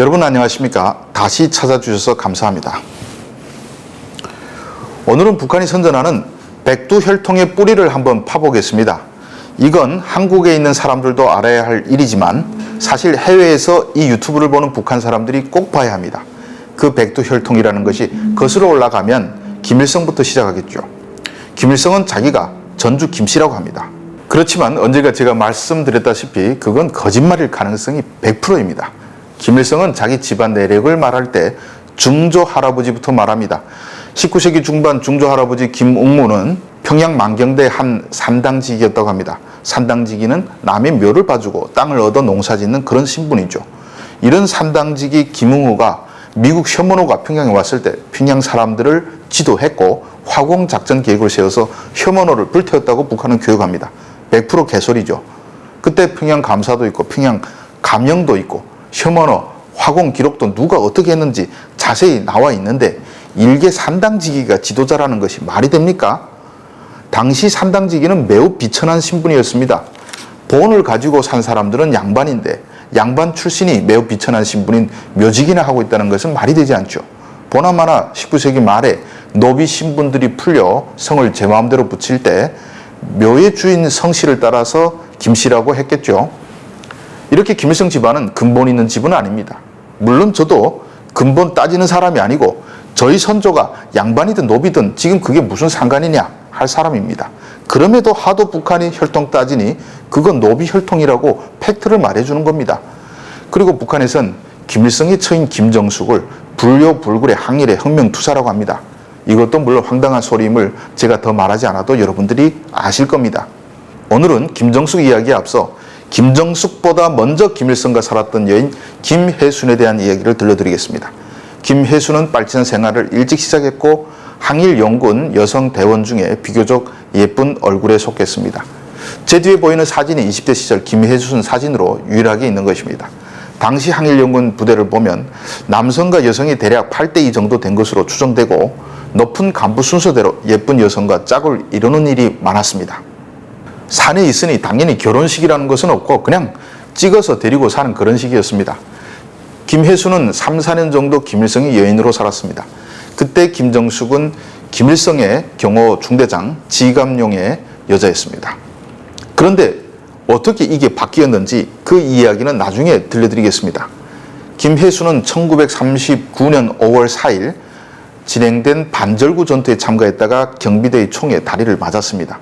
여러분 안녕하십니까? 다시 찾아주셔서 감사합니다. 오늘은 북한이 선전하는 백두 혈통의 뿌리를 한번 파보겠습니다. 이건 한국에 있는 사람들도 알아야 할 일이지만 사실 해외에서 이 유튜브를 보는 북한 사람들이 꼭 봐야 합니다. 그 백두 혈통이라는 것이 거슬러 올라가면 김일성부터 시작하겠죠. 김일성은 자기가 전주 김씨라고 합니다. 그렇지만 언제가 제가 말씀드렸다시피 그건 거짓말일 가능성이 100%입니다. 김일성은 자기 집안 내력을 말할 때 중조 할아버지부터 말합니다. 19세기 중반 중조 할아버지 김웅무는 평양 만경대 한 산당직이었다고 합니다. 산당직이는 남의 묘를 봐주고 땅을 얻어 농사짓는 그런 신분이죠. 이런 산당직이 김웅우가 미국 셔먼호가 평양에 왔을 때 평양 사람들을 지도했고 화공 작전 계획을 세워서 셔먼호를 불태웠다고 북한은 교육합니다. 100% 개소리죠. 그때 평양 감사도 있고 평양 감영도 있고 셔먼호 화공 기록도 누가 어떻게 했는지 자세히 나와 있는데 일개 산당지기가 지도자라는 것이 말이 됩니까? 당시 산당지기는 매우 비천한 신분이었습니다. 본을 가지고 산 사람들은 양반인데 양반 출신이 매우 비천한 신분인 묘직이나 하고 있다는 것은 말이 되지 않죠. 보나마나 19세기 말에 노비 신분들이 풀려 성을 제 마음대로 붙일 때 묘의 주인 성씨를 따라서 김씨라고 했겠죠. 이렇게 김일성 집안은 근본 있는 집은 아닙니다. 물론 저도 근본 따지는 사람이 아니고 저희 선조가 양반이든 노비든 지금 그게 무슨 상관이냐 할 사람입니다. 그럼에도 하도 북한이 혈통 따지니 그건 노비 혈통이라고 팩트를 말해주는 겁니다. 그리고 북한에선 김일성의 처인 김정숙을 불효불굴의 항일의 혁명투사라고 합니다. 이것도 물론 황당한 소리임을 제가 더 말하지 않아도 여러분들이 아실 겁니다. 오늘은 김정숙 이야기에 앞서 김정숙보다 먼저 김일성과 살았던 여인 김혜순에 대한 이야기를 들려드리겠습니다. 김혜순은 빨치는 생활을 일찍 시작했고 항일 연군 여성 대원 중에 비교적 예쁜 얼굴에 속했습니다. 제 뒤에 보이는 사진이 20대 시절 김혜순 사진으로 유일하게 있는 것입니다. 당시 항일연군 부대를 보면 남성과 여성이 대략 8대2 정도 된 것으로 추정되고 높은 간부 순서대로 예쁜 여성과 짝을 이루는 일이 많았습니다. 산에 있으니 당연히 결혼식이라는 것은 없고 그냥 찍어서 데리고 사는 그런 식이었습니다. 김혜수는 3, 4년 정도 김일성의 여인으로 살았습니다. 그때 김정숙은 김일성의 경호 중대장 지감용의 여자였습니다. 그런데 어떻게 이게 바뀌었는지 그 이야기는 나중에 들려드리겠습니다. 김혜수는 1939년 5월 4일 진행된 반절구 전투에 참가했다가 경비대의 총에 다리를 맞았습니다.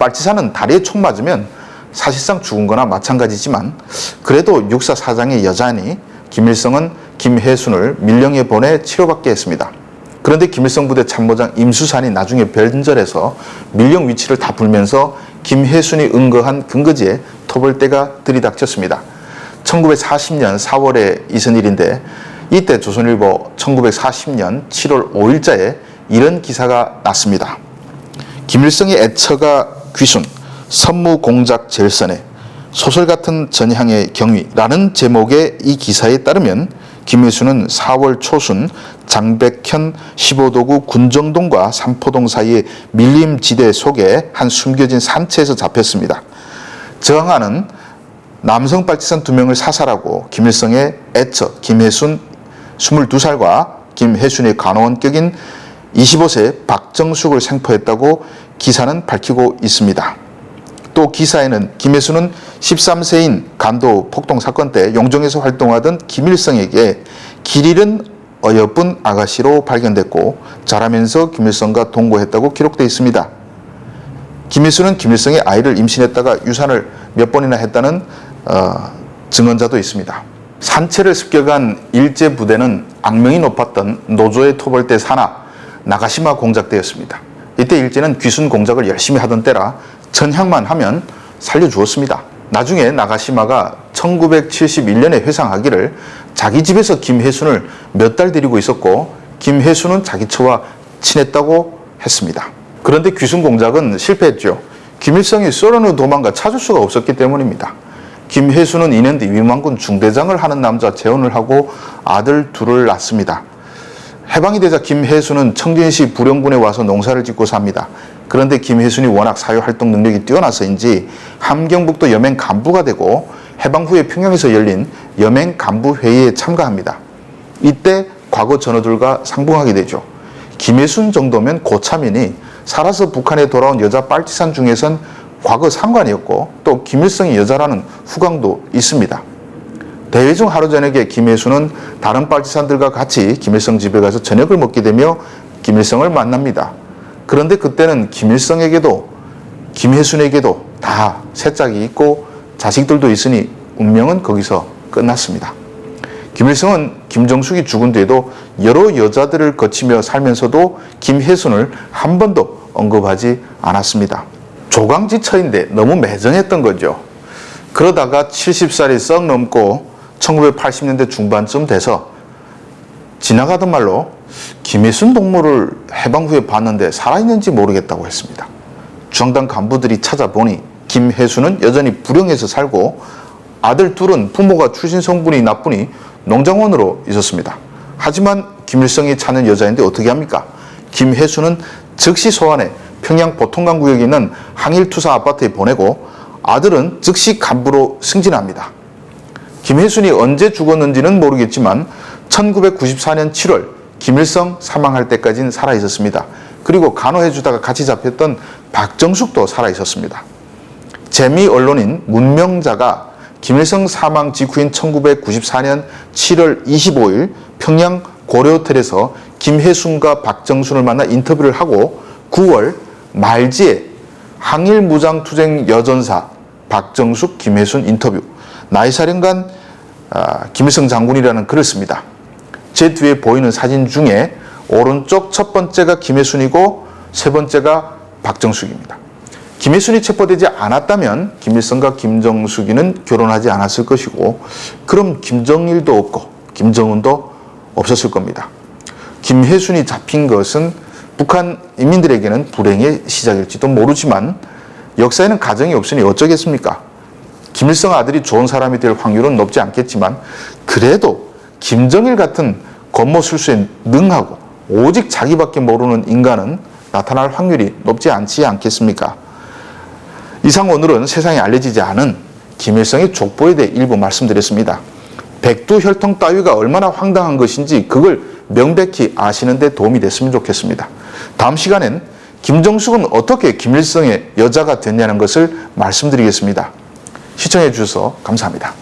빨치산은 다리에 총 맞으면 사실상 죽은 거나 마찬가지지만 그래도 육사 사장의 여자니 김일성은 김혜순을 밀령에 보내 치료받게 했습니다. 그런데 김일성 부대 참모장 임수산이 나중에 변절해서 밀령 위치를 다 불면서 김혜순이 은거한 근거지에 토벌대가 들이닥쳤습니다. 1940년 4월에 있은 일인데 이때 조선일보 1940년 7월 5일자에 이런 기사가 났습니다. 김일성의 애처가 귀순, 선무공작 jer선에 소설 같은 전향의 경위라는 제목의 이 기사에 따르면 김일수는 4월 초순 장백현 15도구 군정동과 삼포동 사이의 밀림 지대 속에 한 숨겨진 산채에서 잡혔습니다. 저항하는 남성 빨치산 두 명을 사살하고 김일성의 애처 김혜순 22살과 김혜순의 간호원격인 25세 박정숙을 생포했다고 기사는 밝히고 있습니다. 또 기사에는 김혜수는 13세인 간도 폭동 사건 때 용정에서 활동하던 김일성에게 길 잃은 어여쁜 아가씨로 발견됐고 자라면서 김일성과 동거했다고 기록되어 있습니다. 김일수는 김일성의 아이를 임신했다가 유산을 몇 번이나 했다는 어, 증언자도 있습니다. 산채를 습격한 일제 부대는 악명이 높았던 노조의 토벌대 산하 나가시마 공작대였습니다. 이때 일제는 귀순 공작을 열심히 하던 때라 전향만 하면 살려주었습니다. 나중에 나가시마가 1971년에 회상하기를 자기 집에서 김혜순을 몇 달 데리고 있었고 김혜순은 자기 처와 친했다고 했습니다. 그런데 귀순 공작은 실패했죠. 김일성이 소련으로 도망가 찾을 수가 없었기 때문입니다. 김혜수는 2년 뒤 위만군 중대장을 하는 남자 재혼을 하고 아들 둘을 낳습니다. 해방이 되자 김혜수는 청진시 부령군에 와서 농사를 짓고 삽니다. 그런데 김혜순이 워낙 사회활동 능력이 뛰어나서인지 함경북도 여맹 간부가 되고 해방 후에 평양에서 열린 여맹 간부 회의에 참가합니다. 이때 과거 전우들과 상봉하게 되죠. 김혜순 정도면 고참이니 살아서 북한에 돌아온 여자 빨치산 중에선 과거 상관이었고 또 김일성이 여자라는 후광도 있습니다. 대회 중 하루 저녁에 김혜수는 다른 빨치산들과 같이 김일성 집에 가서 저녁을 먹게 되며 김일성을 만납니다. 그런데 그때는 김일성에게도 김혜순에게도 다 새짝이 있고 자식들도 있으니 운명은 거기서 끝났습니다. 김일성은 김정숙이 죽은 뒤에도 여러 여자들을 거치며 살면서도 김혜순을 한 번도 언급하지 않았습니다. 조강지처인데 너무 매정했던 거죠. 그러다가 70살이 썩 넘고 1980년대 중반쯤 돼서 지나가던 말로 김혜순 동무를 해방 후에 봤는데 살아있는지 모르겠다고 했습니다. 중앙당 간부들이 찾아보니 김혜순은 여전히 불행해서 살고 아들 둘은 부모가 출신 성분이 나쁘니 농장원으로 있었습니다. 하지만 김일성이 찾는 여자인데 어떻게 합니까? 김혜순은 즉시 소환해 평양 보통강 구역에 있는 항일투사 아파트에 보내고 아들은 즉시 간부로 승진합니다. 김혜순이 언제 죽었는지는 모르겠지만 1994년 7월 김일성 사망할 때까지는 살아 있었습니다. 그리고 간호해 주다가 같이 잡혔던 박정숙도 살아 있었습니다. 재미 언론인 문명자가 김일성 사망 직후인 1994년 7월 25일 평양 고려호텔에서 김혜순과 박정순을 만나 인터뷰를 하고 9월 말지에 항일 무장투쟁 여전사 박정숙 김혜순 인터뷰 나이사령관 아, 김일성 장군이라는 글을 씁니다. 제 뒤에 보이는 사진 중에 오른쪽 첫 번째가 김혜순이고 세 번째가 박정숙입니다. 김혜순이 체포되지 않았다면 김일성과 김정숙이는 결혼하지 않았을 것이고 그럼 김정일도 없고 김정은도 없었을 겁니다. 김혜순이 잡힌 것은 북한 인민들에게는 불행의 시작일지도 모르지만 역사에는 가정이 없으니 어쩌겠습니까? 김일성 아들이 좋은 사람이 될 확률은 높지 않겠지만 그래도 김정일 같은 권모술수에 능하고 오직 자기밖에 모르는 인간은 나타날 확률이 높지 않지 않겠습니까? 이상 오늘은 세상에 알려지지 않은 김일성의 족보에 대해 일부 말씀드렸습니다. 백두 혈통 따위가 얼마나 황당한 것인지 그걸 명백히 아시는 데 도움이 됐으면 좋겠습니다. 다음 시간엔 김정숙은 어떻게 김일성의 여자가 됐냐는 것을 말씀드리겠습니다. 시청해 주셔서 감사합니다.